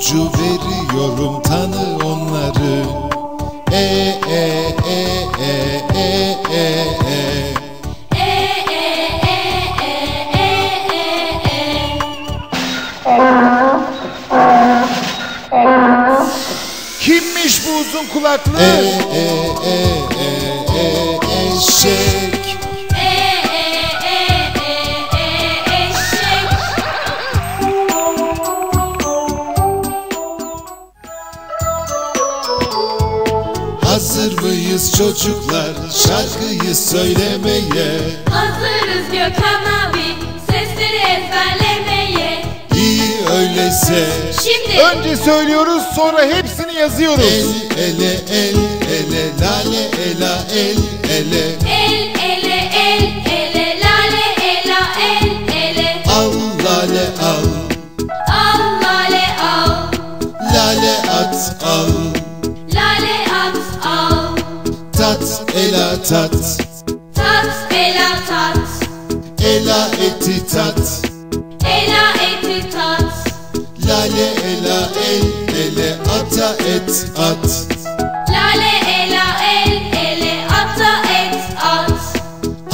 ipucu veriyorum tanı onları. E e e e e e e. Kimmiş bu uzun kulaklı? E e Hazır mıyız çocuklar şarkıyı söylemeye? Hazırız Gökhan abi sesleri ezberlemeye. İyi öyleyse. Şimdi Önce söylüyoruz sonra hepsini yazıyoruz. El ele el ele Tat ela tat. Tat ela tat. Ela eti tat. Ela eti tat. Lale ela el ele ata et at. Lale ela el ele ata et at.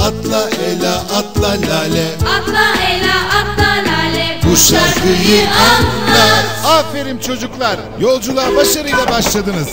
Atla ela atla lale. Atla ela atla lale. Bu şarkıyı anlat. Aferin çocuklar. Yolculuğa başarıyla başladınız.